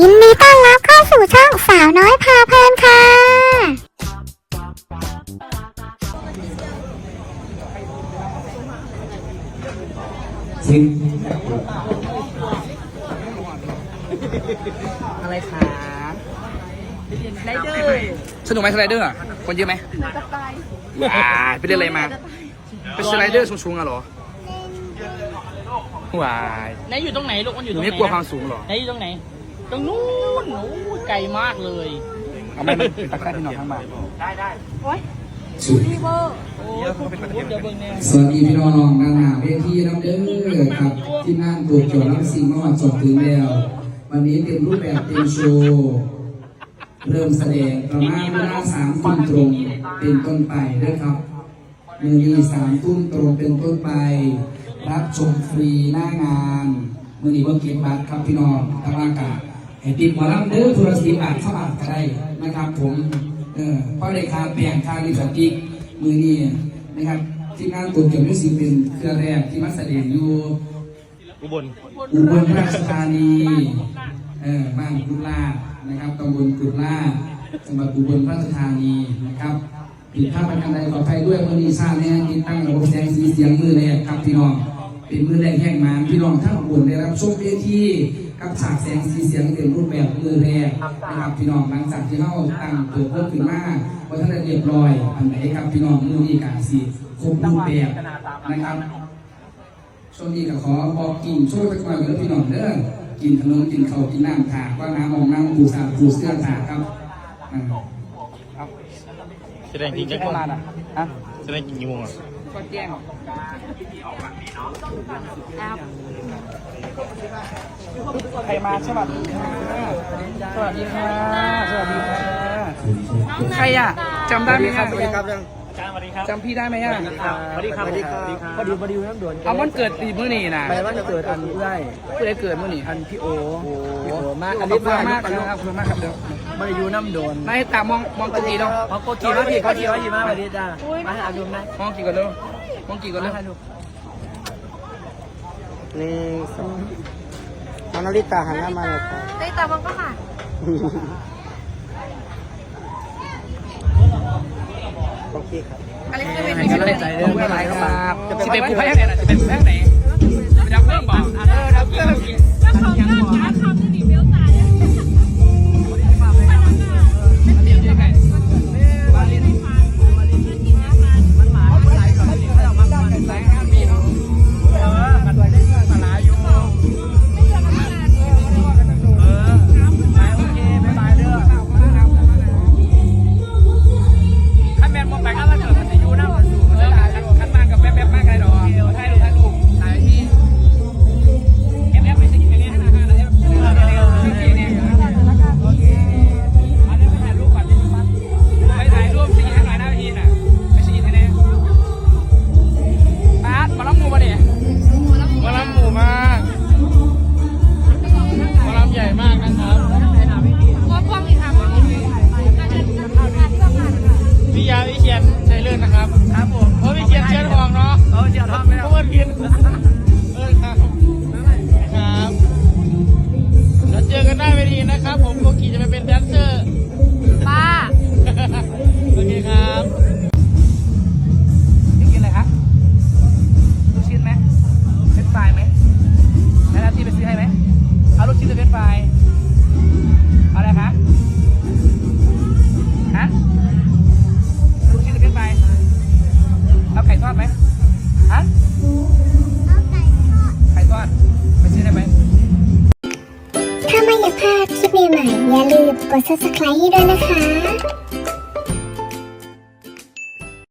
ยินดีต้อนรับเข้าสู่ช่องสาวน้อยพาเพลินค่ะซึ่งอะไรคะไรเดอร์สนุกไหมสไลเดอร์อะคนเยอะไหมอ่าไปเล่นอะไรมา เป็นสไลเดอร์สูงๆอะเหรอว้ายไหนอยู่ตรงไหนลูกมันอหยู่ตนูรงไหนไม่กลัวความสูงเหรอไหนอยู่ตรงไหน ตรงนู้นโอ้ยไกลมากเลย เอาไม่เป็นตะกร้าที่นอนข้างบ้านสุดโอ้ยพูดถึงเดี๋ยวเบิ่งเนี่ยสวัสดีพี่น้องนางหาเวทีน้ำเด้อครับ ที่นั่งตัวเกี่ยวน้ำซิงเมื่อวันจบถึงแล้ว วันนี้เป็นรูปแบบเต็มโชว์เริ่มแสดงประมาณเวลาสามทุ่มตรงเป็นต้นไปด้วยครับมือนี้สามทุ่มตรงเป็นต้นไป รับชมฟรีหน้างานมือนี้ว่าเก็บบัตรครับพี่น้องตะวากาศ ให้ติดหมอลำเด้อโทรศัพท์บาทเข้าบาทก็ได้นะครับผมเออเพราะได้ค่าแปลงค่าลิปสติกมือนี้นะครับที่งานตัวเกี่ยวมิวสิกเป็นเครือแรกที่มาแสดงอยู่อุบลราชธานีเออบ้านกุลาชนะครับตำบลกุลาชจังหวัดอุบลราชธานีนะครับผิดพลาดประการใดขออภัยด้วยมื่อนี้ทราบแน่ติดตั้งระบบแสงสีเสียงมือแรกครับพี่น้องเป็นมือแรกแห่งมานพี่น้องทั้งอุบลได้รับชมเวที กับฉากแสงสีเสียงเต็มรูปแบบมือแรกนะครับพี่น้องหลังจากที่เราตั้งตัวเพิ่มขึ้นมาว่าท่านได้เรียบร้อยอันไหนครับพี่น้องมือนี้กาสีครบรูปแบบนะครับช่วงนี้ก็ขอบอกกินช่วยไปก่อนกับพี่น้องเด้อกินขนมกินข้าวกินน้ำถากว่าน้ำมองน้ำปูสาปูเสื้อถากครับอ่าแสดงจริงจังให้มาอะฮะแสดงจริงกี่โมงอะ ก็แจ้งใครมาสวัสดีค่ะสวัสดีค่ะสวัสดีค่ะ ใครอะจำได้ไหมครับสวัสดีครับ สวัสดีครับ จำพี่ได้ไหมอะสวัสดีครับสวัสดีครับพอดีพอดีน้ำด่วนเอามันเกิดปีมื้อนี้นะไปว่าจะเกิดอันเรื่อยเพื่อเกิดมื้อนี้อันพี่โอพี่โอมากขอัอนบนี้คุณมามากกครับขอบคุณมากครับเดี๋ยวมาอยู่น้ำโดนนายตามองมองกี่เนาะเขาก็ขี่มาพี่เขาขี่มาขี่มาสวัสดีจ้ามาให้อาดูนะมองกี่ก่อนเร็วมองกี่ก่อนเร็วให้ลูกหนึ่งสองน้องนาริตาหันหน้ามาเลยครับได้ตาบังก็ค่ะโอเคครั อะไรคือเป็นให้กำลังใจเรื่องอะไรครับสิเป็นผู้แพ้ไหนจะเป็นผู้แพ้ไหน อย่าลืมกด subscribe ให้ด้วยนะคะ